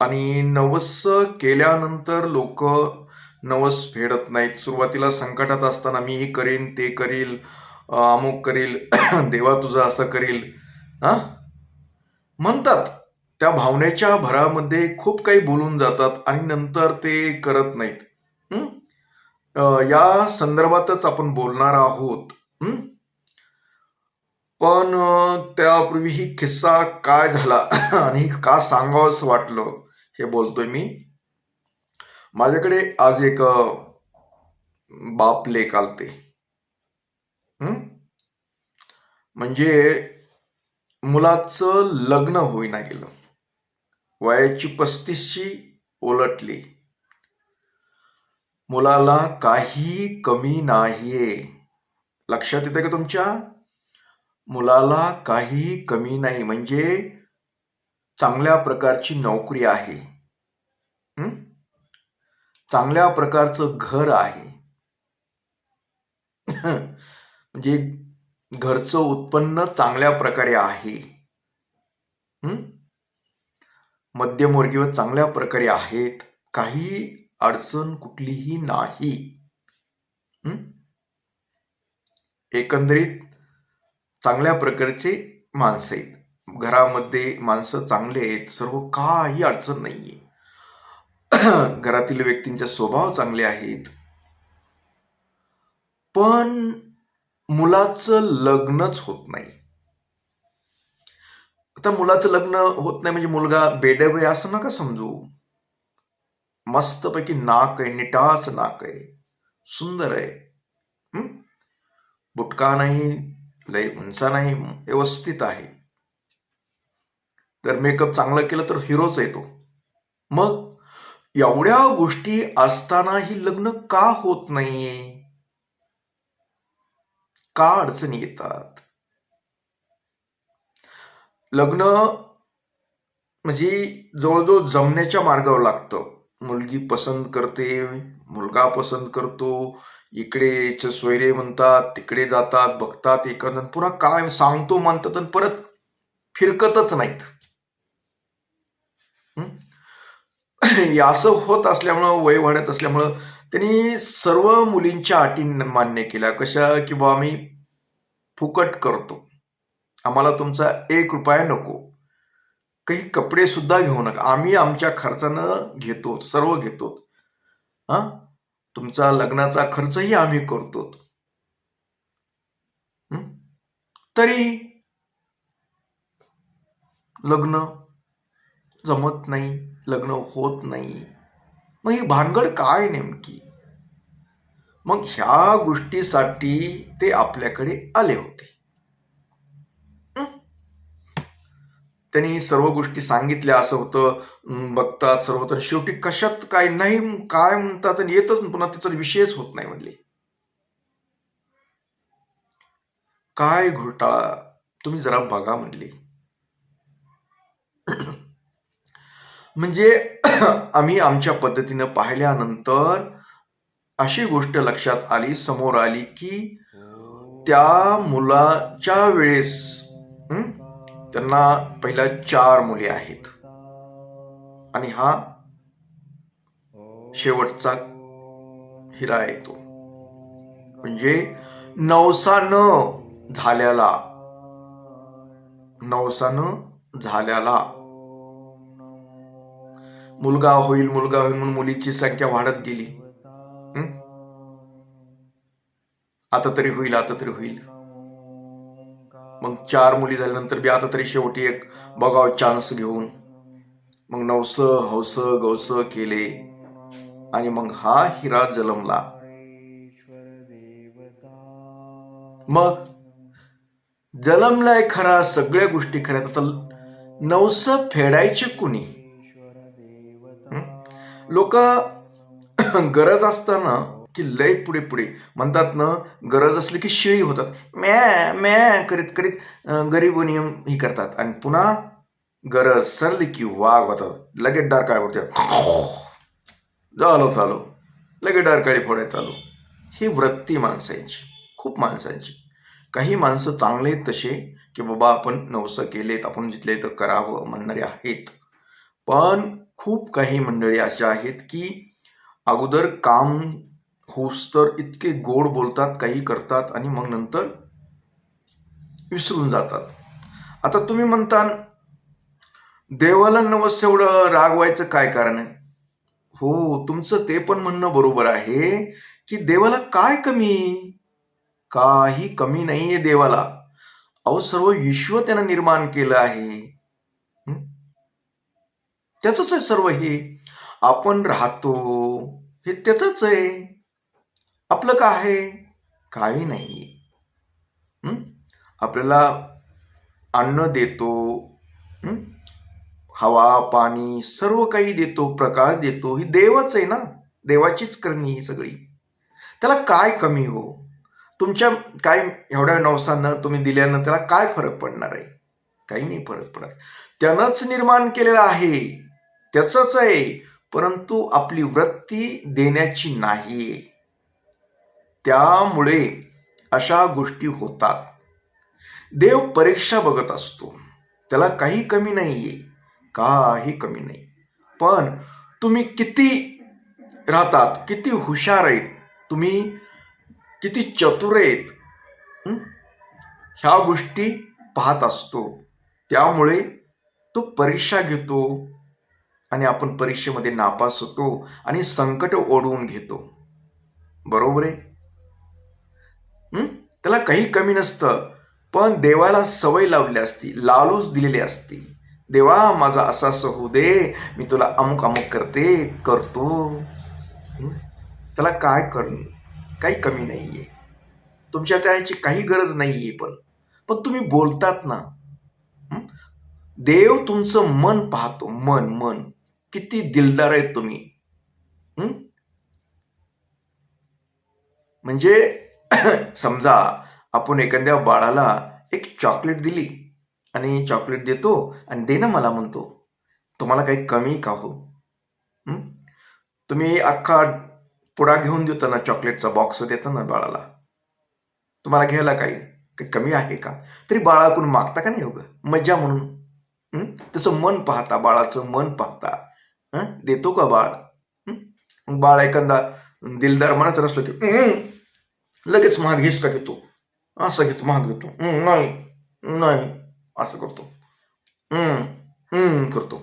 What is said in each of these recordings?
आणि नवस केल्यानंतर लोक नवस फेडत नाहीत. सुरुवातीला संकटात असताना मी हे करीन ते करील अमुक करील देवा तुझं असं करील. हा? म्हणतात त्या भावनेच्या भरामध्ये खूप काही बोलून जातात आणि नंतर ते करत नाहीत. या संदर्भातच आपण बोलणार आहोत. पण त्यापूर्वी ही किस्सा काय झाला? आणि का सांगावंच वाटलं? हे बोलतोय मी. माझ्याकडे आज एक बाप लेख आलते. म्हणजे मुलाचं लग्न होईना गेलं. वयाची पस्तीसशी ओलटली. मुलाला काही कमी नाहीये. लक्षात येतं का तुमच्या? मुलाला काही कमी नाही. म्हणजे चांगल्या प्रकारची नोकरी आहे. चांगल्या प्रकारचं घर आहे. म्हणजे घरचं उत्पन्न चांगल्या प्रकारे आहे. मध्यमवर्गीय चांगल्या प्रकारे आहेत. काही अडचण कुठलीही नाही. एकंदरीत चांगल्या प्रकारचे माणसं आहेत. घरामध्ये माणसं चांगले आहेत सर्व काही अडचण नाही आहे घरातील व्यक्तींचे स्वभाव चांगले आहेत. पण मुलाचं लग्नच होत नाही. आता मुलाचं लग्न होत नाही म्हणजे मुलगा बेडब आहे असं नका समजू. मस्तपैकी नाक आहे निटास नाक आहे सुंदर आहे. बुटका नाही लय उंचा नाही व्यवस्थित आहे. तर मेकअप चांगलं केलं तर हिरोच येतो मग एवढ्या गोष्टी असतानाही लग्न का होत नाहीये? का अडचणी येतात? लग्न म्हणजे जवळजवळ जमण्याच्या मार्गावर लागतं. मुलगी पसंत करते मुलगा पसंत करतो इकडे सोयरे म्हणतात तिकडे जातात बघतात एकंदर पुन्हा काय सांगतो मानतात आणि परत फिरकतच नाहीत हं? हे असं होत असल्यामुळं वय वाढत असल्यामुळं त्यांनी सर्व मुलींच्या अटी मान्य केल्या. कशा की बा आम्ही फुकट करतो. आम्हाला तुमचा एक रुपया नको. काही कपडे सुद्धा घेऊ नका. आम्ही आमच्या खर्चानं घेतो सर्व घेतो हा? तुमचा लग्नाचा खर्चही आम्ही करतो तरी लग्न जमत नाही. लग्न होत नाही. मग ही भानगड काय नेमकी? मग ह्या गोष्टीसाठी ते आपल्याकडे आले होते. त्यांनी सर्व गोष्टी सांगितल्या असं होतं. बघतात सर्व होतं शेवटी कशात काय नाही काय म्हणतात आणि येतच पुन्हा त्याचा विषयच होत नाही म्हणले. काय घोटाळा? तुम्ही जरा बघा म्हणले. म्हणजे आम्ही आमच्या पद्धतीनं पाहिल्यानंतर अशी गोष्ट लक्षात आली समोर आली की त्या मुलाच्या वेळेस त्यांना पहिल्या चार मुली आहेत. आणि हा शेवटचा हिरा येतो. म्हणजे नवसानं झाल्याला नवसानं झाल्याला मुलगा होईल मुलगा होईल म्हणून मुलीची संख्या वाढत गेली. आता तरी होईल आता तरी होईल. मग चार मुली झाल्यानंतर बी आता तरी शेवटी एक बघाव चान्स घेऊन. मग नवस हौस गौस केले. आणि मग हा हिरा जलमला मग जलमलाय खरा सगळ्या गोष्टी खऱ्या. आता नवस फेडायचे कुणी? लोक गरज असताना की लय पुढे पुढे. म्हणतात ना गरज असली की शिळी होतात. म्या म्या करीत करीत गरीब नियम ही करतात. आणि पुन्हा गरज सरली की वाघ होतात. लगेच डारकाळ फोडतात झालो चालो. लगेच डारकाळी फोडाय चालू. ही वृत्ती माणसांची. खूप माणसांची. काही माणसं चांगले आहेत तसे की बाबा आपण नवसं केलेत आपण जिथले तर करावं म्हणणारे आहेत. पण खूप काही मंडळी अशा आहेत की अगोदर काम होस तर इतके गोड बोलतात काही करतात आणि मग नंतर विसरून जातात. आता तुम्ही म्हणता देवाला नवस एवढं रागवायचं काय कारण आहे? हो तुमचं ते पण म्हणणं बरोबर आहे की देवाला काय कमी? काही कमी नाहीये देवाला. अहो सर्व विश्व त्यानं निर्माण केलं आहे. त्याच आहे सर्व हे. आपण राहतो हे त्याच आहे. आपलं काय आहे? काही नाही. आपल्याला अन्न देतो हवा पाणी सर्व काही देतो प्रकाश देतो. ही देवच आहे ना? देवाचीच करणी ही सगळी. त्याला काय कमी हो? तुमच्या काय एवढ्या नवसानं तुम्ही दिल्यानं त्याला काय फरक पडणार आहे? काही नाही फरक पडत. त्यानंच निर्माण केलेलं आहे. त्याचंच आहे. परंतु आपली वृत्ती देण्याची नाही. त्यामुळे अशा गोष्टी होतात. देव परीक्षा बघत असतो. त्याला काही कमी नाहीये. काही कमी नाही. पण तुम्ही किती राहतात किती हुशार आहेत तुम्ही किती चतुर आहेत ह्या गोष्टी पाहत असतो. त्यामुळे तो परीक्षा घेतो. आणि आपण परीक्षेमध्ये नापास होतो आणि संकट ओढवून घेतो. बरोबर आहे? त्याला काही कमी नसतं. पण देवाला सवय लावली असती लालूच दिलेली असती. देवा माझा असा असं होऊ दे मी तुला अमुक अमुक करते करतो. त्याला काय कर काही कमी नाहीये. तुमच्या त्याची काही गरज नाहीये पण. पण तुम्ही बोलतात ना. देव तुमचं मन पाहतो मन मन. किती दिलदार आहेत तुम्ही? म्हणजे समजा आपण एखाद्या बाळाला एक चॉकलेट दिली आणि चॉकलेट देतो आणि दे ना मला म्हणतो. तुम्हाला काही कमी का हो? तुम्ही अख्खा पुडा घेऊन देता ना चॉकलेटचा बॉक्स देता ना बाळाला? तुम्हाला घ्यायला काही? काही कमी आहे का? तरी बाळाकडून मागता का नाही हो मज्जा म्हणून. तसं मन पाहता बाळाचं मन पाहता. देतो का बाळ? बाळ एखादा दिलदार मनाचं नसलं की लगेच महाग घेस का घेतो. असं घेतो महाग घेतो. नाही नाही. असं करतो. करतो.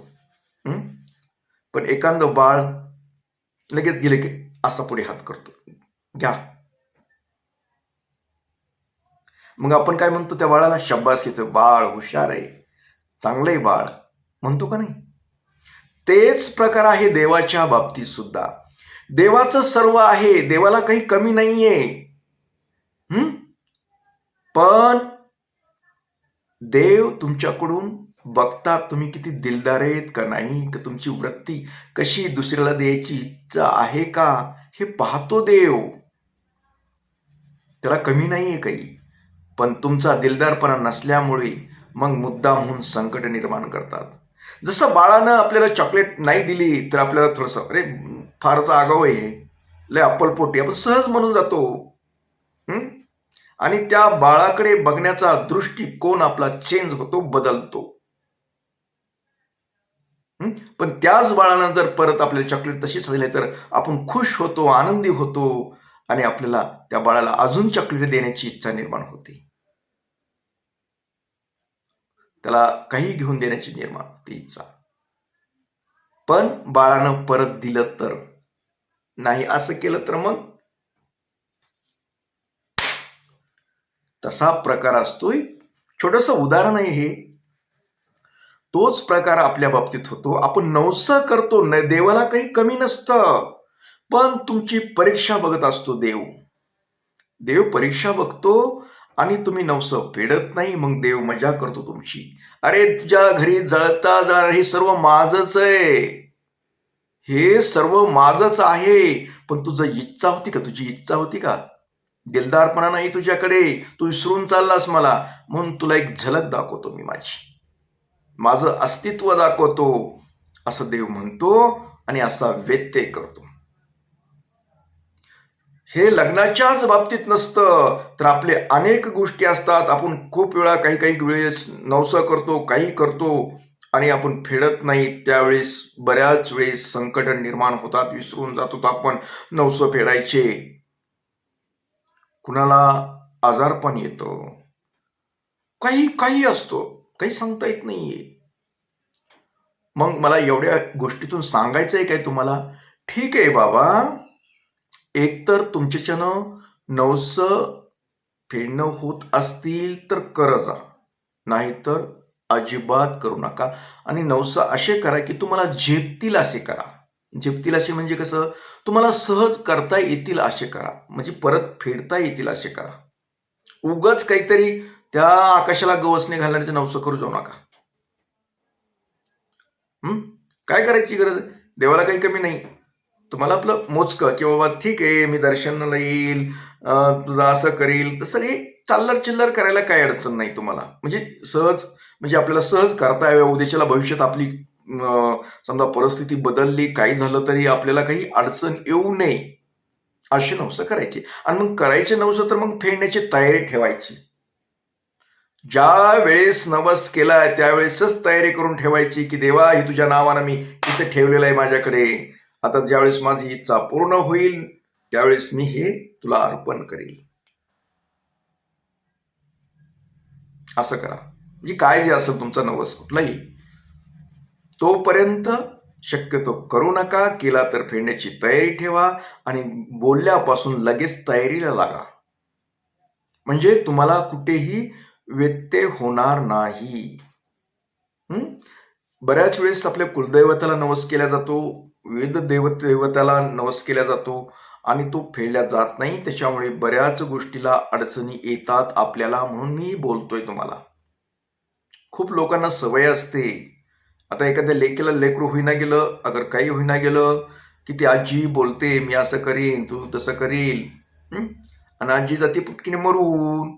पण एखादं बाळ लगेच गेले की असा पुढे हात करतो. घ्या. मग आपण काय म्हणतो त्या बाळाला? शब्बास घेतो बाळ हुशार आहे. चांगलं आहे बाळ. म्हणतो का नाही? तेच प्रकार आहे देवाच्या बाबतीत सुद्धा. देवाचं सर्व आहे देवाला काही कमी नाहीये. पण देव तुमच्याकडून बघतात तुम्ही किती दिलदार आहेत का नाही का तुमची वृत्ती कशी दुसऱ्याला द्यायची इच्छा आहे का हे पाहतो देव. त्याला कमी नाहीये काही. पण तुमचा दिलदारपणा नसल्यामुळे मग मुद्दा म्हणून संकट निर्माण करतात. जसं बाळानं आपल्याला चॉकलेट नाही दिली तर आपल्याला थोडंसं अरे फारच आगाव आहे. लय अप्पलपोटी. आपण सहज म्हणून जातो. आणि त्या बाळाकडे बघण्याचा दृष्टिकोन आपला चेंज होतो बदलतो. पण त्याच बाळानं जर परत आपल्याला चॉकलेट तशीच दिले तर आपण खुश होतो आनंदी होतो आणि आपल्याला त्या बाळाला अजून चॉकलेट देण्याची इच्छा निर्माण होते. त्याला काही घेऊन देण्याची निर्माण तिचा इच्छा. पण बाळानं परत दिलं तर? नाही असं केलं तर मग? तसा प्रकार असतोय. छोटस उदाहरण आहे हे. तोच प्रकार आपल्या बाबतीत होतो. आपण नवसा करतो. न देवाला काही कमी नसतं. पण तुमची परीक्षा बघत असतो देव. देव परीक्षा बघतो. आणि तुम्ही नवसं फेडत नाही मग देव मजा करतो तुमची. अरे तुझ्या घरी जळता जळणार हे सर्व माझच आहे. हे सर्व माझच आहे. पण तुझं इच्छा होती का? तुझी इच्छा होती का? दिलदारपणा नाही तुझ्याकडे. तू विसरून चाललास मला. म्हणून तुला एक झलक दाखवतो मी माझी. माझं अस्तित्व दाखवतो. असं देव म्हणतो आणि असा व्यत्यय करतो. हे लग्नाच्याच बाबतीत नसतं तर आपले अनेक गोष्टी असतात. आपण खूप वेळा काही काही वेळेस नवसं करतो काही करतो आणि आपण फेडत नाही. त्यावेळेस बऱ्याच वेळेस संकट निर्माण होतात विसरून जातो आपण नवसं फेडायचे. कुणाला आजारपण येतो. काही काही असतो. काही सांगता येत नाहीये. मग मला एवढ्या गोष्टीतून सांगायचंय काय तुम्हाला? ठीक आहे बाबा. एकतर तुमच्याच्यानं नवस फेडणं होत असतील तर कर जा. नाहीतर अजिबात करू नका. आणि नवस असे करा की तुम्हाला झेपतील असे करा. झेपतील असे म्हणजे कसं? तुम्हाला सहज करता येतील असे करा. म्हणजे परत फेडता येतील असे करा. उगच काहीतरी त्या आकाशाला गवसने घालण्याचे नवस करू जाऊ नका. काय करायची गरज? देवाला काही कमी नाही. तुम्हाला आपलं मोजकं की बाबा ठीक आहे मी दर्शनाला येईल तुझं असं करील तसं हे चाललर चिल्लर करायला काय अडचण नाही तुम्हाला. म्हणजे सहज म्हणजे आपल्याला सहज करता याव्या उद्याच्याला भविष्यात आपली समजा परिस्थिती बदलली काही झालं तरी आपल्याला काही अडचण येऊ नये. अशी नवसं करायची. आणि मग करायचे नवसं तर मग फेडण्याची तयारी ठेवायची. ज्या वेळेस नवस केलाय त्यावेळेसच तयारी करून ठेवायची की देवा ही तुझ्या नावानं मी इथे ठेवलेलं आहे माझ्याकडे. आता ज्यावेळेस माझी इच्छा पूर्ण होईल त्यावेळेस मी हे तुला अर्पण करेल. असं करा. म्हणजे काय जे असेल तुमचा नवस कुठलाही तोपर्यंत शक्यतो करू नका केला तर फेडण्याची तयारी ठेवा आणि बोलल्यापासून लगेच तयारीला लागा. म्हणजे तुम्हाला कुठेही व्यत्यय होणार नाही. बऱ्याच वेळेस आपल्या कुलदैवताला नवस केला जातो. विविध देवत देवताला नवस केला जातो आणि तो फेडल्या जात नाही. त्याच्यामुळे बऱ्याच गोष्टीला अडचणी येतात आपल्याला म्हणून मी बोलतोय तुम्हाला. खूप लोकांना सवय असते. आता एखाद्या लेकीला लेकरू होईना गेलं अगर काही होईना गेलं की ती आजी बोलते मी असं करीन तू तसं करील. आणि आजी जाते पुटकीने मरून.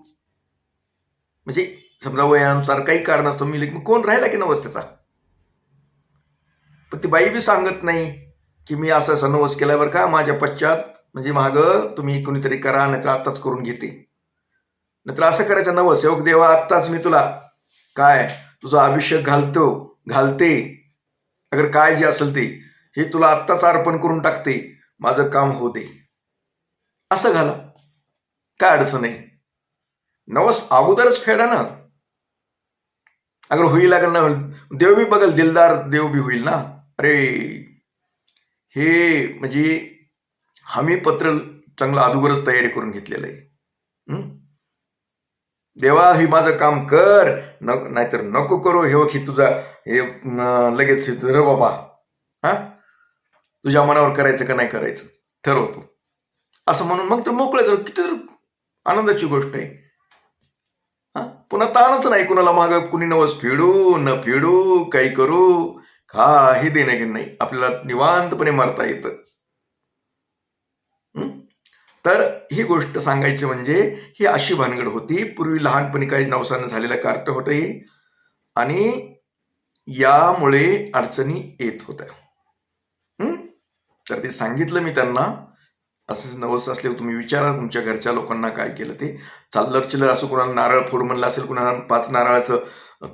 म्हणजे समजा वयानुसार काही कारण असतो मी लेक- कोण राहिला की नवस त्याचा? पण ती बाई बी सांगत नाही. की मी असा असं नवस का माझ्या पश्चात म्हणजे माग तुम्ही कोणीतरी करा नाहीतर आत्ताच करून घेते. नाहीतर असं करायचं नवस योग देवा आत्ताच मी तुला काय तुझा अभिषेक घालतो घालते. अगर काय जे असेल ते हे तुला आत्ताच अर्पण करून टाकते माझं काम होते असं घाला. काय अडचण आहे नवस अगोदरच फेडा ना. अगर होईल अगर ना देव बी बघल दिलदार देव बी होईल ना. अरे हे म्हणजे हमी पत्र चांगलं अगोदरच तयारी करून घेतलेलं आहे. देवा हे माझं काम कर. नाहीतर नको करू. हे बघ हे तुझा हे लगेच सिद्ध बाबा. हा? तुझ्या मनावर करायचं का नाही करायचं? ठरवतो असं म्हणून मग तर मोकळं जर किती तर आनंदाची गोष्ट आहे. हा? पुन्हा ताणच नाही कुणाला माग. कुणी नवस फेडू न फेडू काही करू. काही देणे की नाही. आपल्याला निवांतपणे मरता येतं. तर ही गोष्ट सांगायची म्हणजे ही अशी भानगड होती. पूर्वी लहानपणी काही नवसानं झालेलं कार्ट होत हे आणि यामुळे अडचणी येत होत्या. तर ते सांगितलं मी त्यांना. असं नवस असले तुम्ही विचारा तुमच्या घरच्या लोकांना काय केलं ते. चाललर चिल्लर असं कोणाला नारळ फोड म्हणलं असेल कोणाला पाच नारळाचं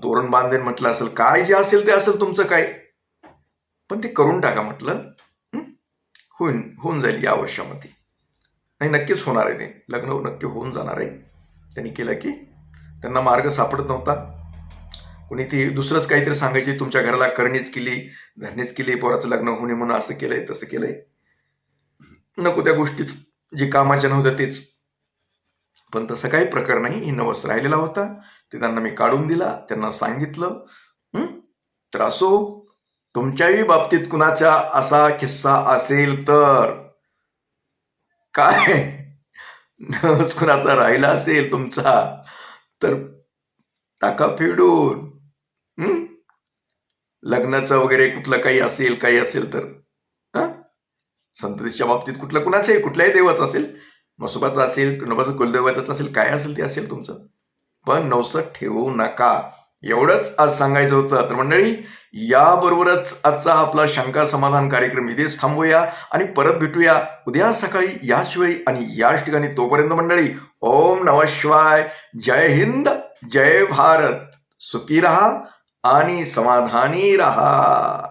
तोरण बांधेन म्हटलं असेल काय जे असेल ते असेल तुमचं काय? पण ते करून टाका म्हटलं होईन होऊन जाईल या वर्षामध्ये. नाही नक्कीच होणार आहे ते. लग्न नक्की होऊन जाणार आहे. त्यांनी केलं की त्यांना मार्ग सापडत नव्हता. कोणी ती दुसरंच काहीतरी सांगायची तुमच्या घराला करणीच केली धरणीच केली पोराचं लग्न होणे म्हणून असं केलंय तसं केलंय. नको त्या गोष्टीच. जे कामाच्या नव्हत्या तेच. पण तसं काही प्रकार नाही. ही नवस राहिलेला होता. ते त्यांना मी काढून दिला. त्यांना सांगितलं. हं? तर असो हो. तुमच्याही बाबतीत कुणाचा असा किस्सा असेल तर? काय? कुणाचा राहिला असेल तुमचा तर टाका फेडून. लग्नाचं वगैरे कुठलं काही असेल काही असेल तर. संततीच्या बाबतीत कुठलं कुणाचंही कुठल्याही देवाचं असेल मसोबाचं असेल नवसं कुलदैवताचं असेल काय असेल ते असेल तुमचं. पण नवसत ठेवू नका. एवढंच आज सांगायचं होतं. तर मंडळी याबरोबरच आजचा आपला शंका समाधान कार्यक्रम इथेच थांबूया आणि परत भेटूया उद्या सकाळी याच वेळी आणि याच ठिकाणी. तोपर्यंत मंडळी ओम नमः शिवाय. जय हिंद जय भारत. सुखी रहा आणि समाधानी रहा.